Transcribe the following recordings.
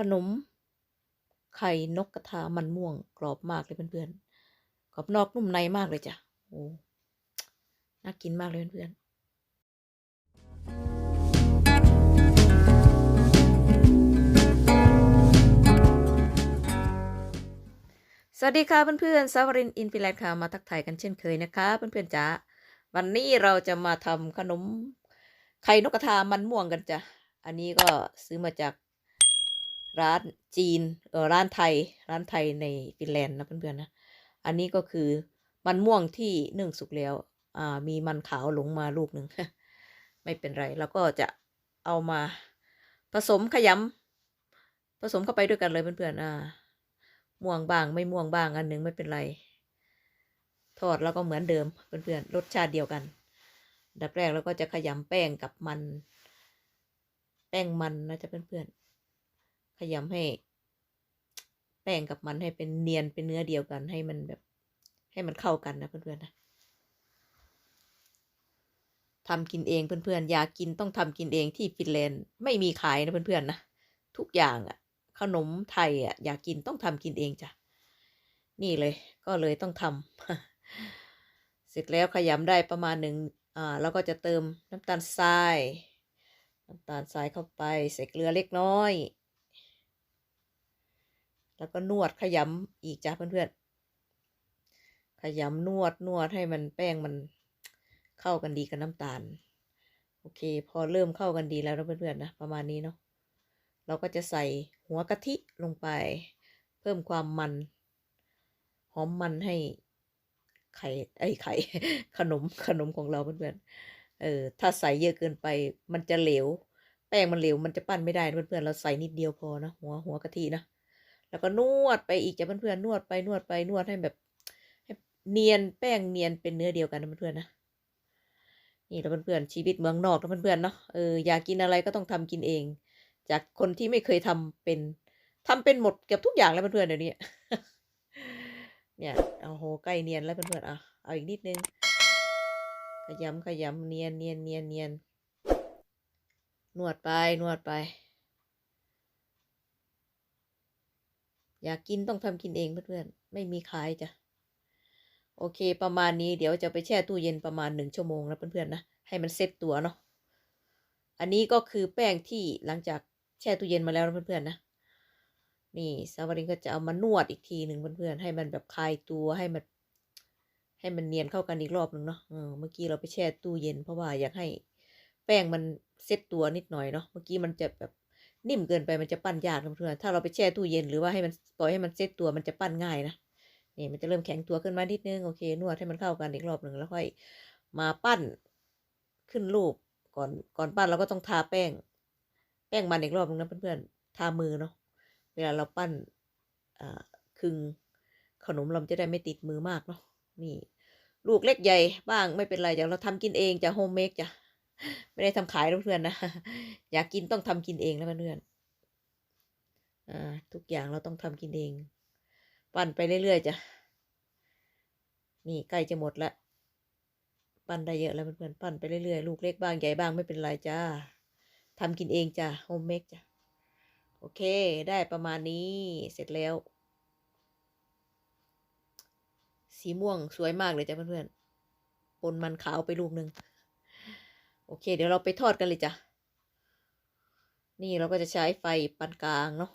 ขนม ไข่นกกระทามันม่วง กรอบมากเลยเพื่อนๆกรอบนอกนุ่มในมากเลยจ้ะโอ้น่ากินมากเลยเพื่อนๆสวัสดีค่ะเพื่อนๆสาวรินอินฟิแลนด์ค่ะมาทักทายกันเช่นเคยนะคะเพื่อนๆจ๋าวันนี้เราจะมาทำขนมไข่นกกระทามันม่วงกันจ้ะอันนี้ก็ซื้อมาจาก ร้านจีนเออร้านไทย ร้านไทยในฟินแลนด์นะเพื่อนๆนะ อันนี้ก็คือมันม่วงที่นึ่งสุกแล้วอ่ามีมันขาวหลงมาลูกหนึ่งไม่เป็นไรแล้วก็จะเอามาผสมขยำผสมเข้าไปด้วยกันเลยเพื่อนๆอ่าม่วงบ้างไม่ม่วงบ้างอันหนึ่งไม่เป็นไร ทอดแล้วก็เหมือนเดิมเพื่อนๆรสชาติเดียวกัน ดับแรกเราก็จะขยำแป้งกับมัน แป้งมันนะจ๊ะเพื่อนๆ ขยำให้ แป้งกับมันให้เป็นเนียนเป็นเนื้อเดียวกันให้มันแบบ ให้มันเข้ากันนะเพื่อนๆนะทำกินเองเพื่อนๆอยากกินต้องทำกินเองที่ฟินแลนด์ไม่มีขายนะเพื่อนๆนะทุกอย่างอะขนมไทยอะอยากกินต้องทำกินเองจ้ะนี่เลยก็เลยต้องทำเสร็จแล้วขยำได้ประมาณหนึ่งอ่าแล้วก็จะเติมน้ำตาลทราย น้ำตาลทรายเข้าไปใส่เกลือเล็กน้อย แล้วก็นวดขยำอีกจ้ะเพื่อนๆ ขยำนวดนวดให้มันแป้งมันเข้ากันดีกับน้ำตาล โอเค พอเริ่มเข้ากันดีแล้วนะเพื่อนๆนะประมาณนี้เนาะ เราก็จะใส่หัวกะทิลงไป เพิ่มความมัน หอมมันให้ไข่ไอ้ไข่ขนมขนมของเราเพื่อนๆ เออถ้าใส่เยอะเกินไปมันจะเหลว แป้งมันเหลวมันจะปั้นไม่ได้เพื่อนๆ เราใส่นิดเดียวพอนะหัวหัวกะทินะ แล้วก็นวดไปอีกจ้ะเพื่อนๆนวดไปนวดไปนวดให้แบบให้เนียนแป้งเนียนเป็นเนื้อเดียวกันนะเพื่อนๆนะนี่แล้วเพื่อนๆชีวิตเมืองนอกนะเพื่อนๆเนาะเอออยากกินอะไรก็ต้องทำกินเอง จากคนที่ไม่เคยทำเป็นทำเป็นหมดเกือบทุกอย่างแล้วเพื่อนๆเดี๋ยวนี้เนี่ยโอ้โหใกล้เนียนแล้วเพื่อนๆอะเอาอีกนิดนึงขยำขยำเนียนเนียนเนียนเนียนนวดไปนวดไป อยากกินต้องทำกินเองเพื่อนๆไม่มีขายจ้ะโอเค ประมาณนี้เดี๋ยวจะไปแช่ตู้เย็นประมาณหนึ่งชั่วโมงนะเพื่อนๆนะให้มันเซ็ตตัวเนาะอันนี้ก็คือแป้งที่หลังจากแช่ตู้เย็นมาแล้วนะเพื่อนๆนะนี่ซาวารินก็จะเอามานวดอีกทีหนึ่งเพื่อนๆให้มันแบบคลายตัวให้มัน ให้มันเนียนเข้ากันอีกรอบหนึ่งเนาะเออเมื่อกี้เราไปแช่ตู้เย็นเพราะว่าอยากให้แป้งมันเซ็ตตัวนิดหน่อยเนาะเมื่อกี้มันจะแบบ นิ่มเกินไปมันจะปั้นยากนะเพื่อนถ้าเราไปแช่ตู้เย็นหรือว่าให้มันปล่อยให้มันเซ็ตตัวมันจะปั้นง่ายนะนี่มันจะเริ่มแข็งตัวขึ้นมานิดนึงโอเคนวดให้มันเข้ากันอีกรอบหนึ่งแล้วค่อยมาปั้นขึ้นรูปก่อนก่อนปั้นเราก็ต้องทาแป้ง แป้งมันอีกรอบหนึงนะเพื่อนๆทามือเนาะเวลาเราปั้นอครึ่งขนมเราจะได้ไม่ติดมือมากเนาะนี่ ลูกเล็กใหญ่บ้างไม่เป็นไรจ้ะเราทำกินเองจะโฮมเมกจ้ะ ไม่ได้ทำขายนะเพื่อนนะ อยากกินต้องทำกินเองนะเพื่อนอ่าทุกอย่างเราต้องทำกินเอง ปั้นไปเรื่อยๆจ้ะ นี่ใกล้จะหมดละ ปั้นได้เยอะแล้วเพื่อนๆ ปั้นไปเรื่อยๆ ลูกเล็กบ้างใหญ่บ้างไม่เป็นไรจ้าทำกินเองจ้ะ โฮมเมกจ้ะ โอเค ได้ประมาณนี้เสร็จแล้ว สีม่วงสวยมากเลยจ้ะเพื่อนๆ ปนมันขาวไปลูกหนึ่ง โอเค เดี๋ยวเราไปทอดกันเลยจ้ะ นี่เราก็จะใช้ไฟปานกลางเนาะ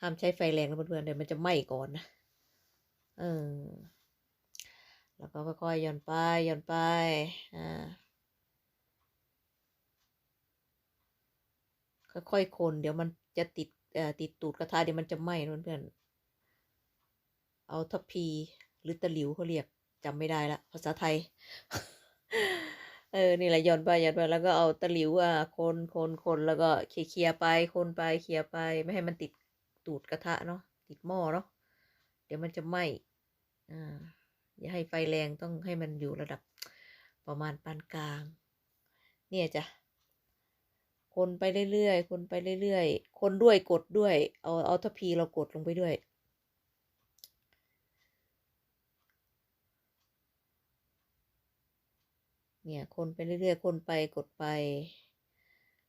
ห้ามใช้ไฟแรงนะเพื่อนๆเดี๋ยวมันจะไหม้ก่อนนะ เออ แล้วก็ค่อยๆย่อนไปย่อนไป อ่า ค่อยๆคน เดี๋ยวมันจะติดเอ่อติดตูดกระทะเดี๋ยวมันจะไหม้นะเพื่อนๆ เอาทัพพีหรือตะหลิวเขาเรียกจำไม่ได้ละภาษาไทย เออ นี่แหละหย่อนไปหย่อนไปแล้วก็เอาตะหลิวอะคนคนคนแล้วก็เคลียร์ไปคนไปเคลียร์ไปไม่ให้มันติดตูดกระทะเนาะติดหม้อเนาะเดี๋ยวมันจะไหม้อ่าอย่าให้ไฟแรงต้องให้มันอยู่ระดับประมาณปานกลาง เนี่ยจ้ะคนไปเรื่อยๆคนไปเรื่อยๆคนด้วยกดด้วย เอาเอาทัพพีเรากดลงไปด้วย เนี่ย คนไปเรื่อยๆ คนไปกดไป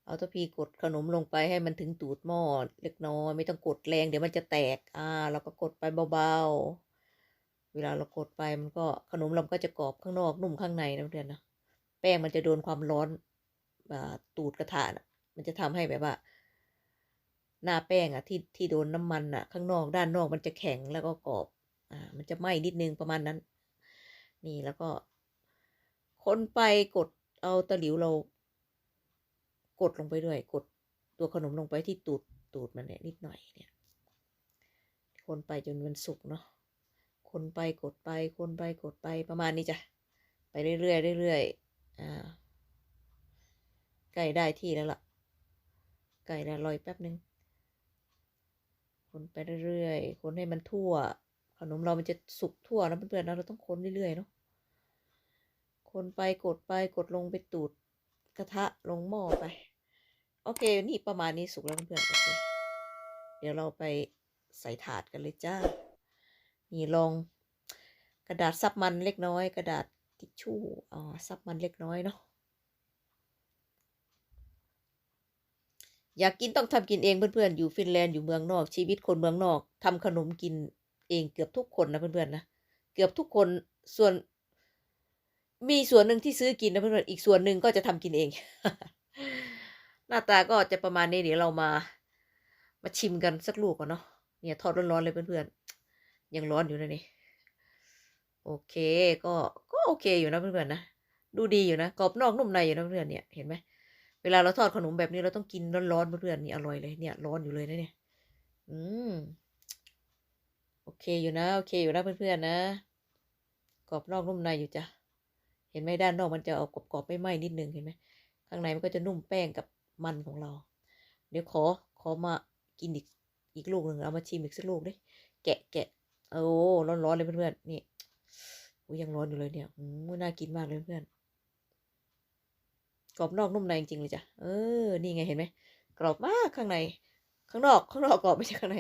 เอาทัพพีกดขนมลงไปให้มันถึงตูดหม้อเล็กน้อย ไม่ต้องกดแรงเดี๋ยวมันจะแตก อ่า เราก็กดไปเบาๆ เวลาเรากดไปมันก็ขนมเราก็จะกรอบข้างนอกนุ่มข้างในนะเพื่อนนะแป้งมันจะโดนความร้อนอ่าตูดกระทะนะมันจะทำให้แบบว่าหน้าแป้งอะที่ที่โดนน้ำมันอะข้างนอกด้านนอกมันจะแข็งแล้วก็กรอบ อ่า มันจะไหม้นิดนึงประมาณนั้น นี่แล้วก็ คนไปกดเอาตะหลิวเรา กดลงไปด้วย กดตัวขนมลงไปที่ตูดตูดมันเนี่ยนิดหน่อยเนี่ย คนไปจนมันสุกเนาะคนไปกดไป คนไปกดไปประมาณนี้จ้ะไปเรื่อยๆเรื่อยๆอ่าใกล้ได้ที่แล้วล่ะใกล้แล้วรออีกแป๊บนึง คนไปเรื่อยๆ คนให้มันทั่ว ขนมเรามันจะสุกทั่วนะเพื่อนๆนะเราต้องคนเรื่อยๆเนาะ คนไปกดไปกดลงไปตูดกระทะลงหม้อไป โอเค นี่ประมาณนี้สุกแล้วเพื่อนโอเคเดี๋ยวเราไปใส่ถาดกันเลยจ้า นี่ลองกระดาษซับมันเล็กน้อย กระดาษทิชชู่อ๋อซับมันเล็กน้อยเนาะอยากกินต้องทำกินเองเพื่อนๆ อยู่ฟินแลนด์อยู่เมืองนอก ชีวิตคนเมืองนอกทำขนมกินเองเกือบทุกคนนะเพื่อนๆนะ เกือบทุกคนส่วน มีส่วนหนึ่งที่ซื้อกินนะเพื่อนๆอีกส่วนหนึ่งก็จะทำกินเอง หน้าตาก็จะประมาณนี้เดี๋ยวเรามา มาชิมกันสักลูกก่อนเนาะเนี่ยทอดร้อนๆเลยเพื่อนๆยังร้อนอยู่นะนี่โอเคก็ก็โอเคอยู่นะเพื่อนๆนะดูดีอยู่นะกรอบนอกนุ่มในอยู่นะเพื่อนๆเนี่ยเห็นไหมเวลาเราทอดขนมแบบนี้เราต้องกินร้อนๆเพื่อนๆนี่อร่อยเลยเนี่ยร้อนอยู่เลยนะเนี่ยอืมโอเคอยู่นะ โอเคอยู่นะเพื่อนๆนะกรอบนอกนุ่มในอยู่จ้ะ ห็นไหมด้านนอกมันจะออกกรอบๆไม่ไหม้นิดนึงเห็นไหมข้างในมันก็จะนุ่มแป้งกับมันของเรา เดี๋ยวขอขอมากินอีกอีกลูกหนึ่งเอามาชิมอีกสักลูกดิแกะแกะโอ้ร้อนๆเลยเพื่อนๆนี่อุ้ยยังร้อนอยู่เลยเนี่ยอืมน่ากินมากเลยเพื่อนกรอบนอกนุ่มในจริงๆเลยจ้ะเออนี่ไงเห็นไหมกรอบมากข้างใน ข้างนอกข้างนอกกรอบไม่ใช่ข้างใน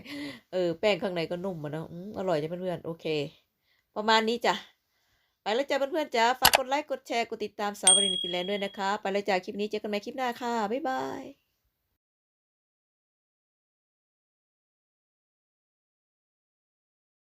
เออแป้งข้างในก็นุ่มอะเนาะอืมอร่อยจ้ะเพื่อนๆโอเค ประมาณนี้จ้ะ ไปแล้วจ้าเพื่อนๆจ้าฝากกดไลค์กดแชร์กดติดตามสาวบรินฟินแลนด์ด้วยนะคะ ไปแล้วจ้าคลิปนี้เจอกันใหม่คลิปหน้าค่ะ บ๊ายบาย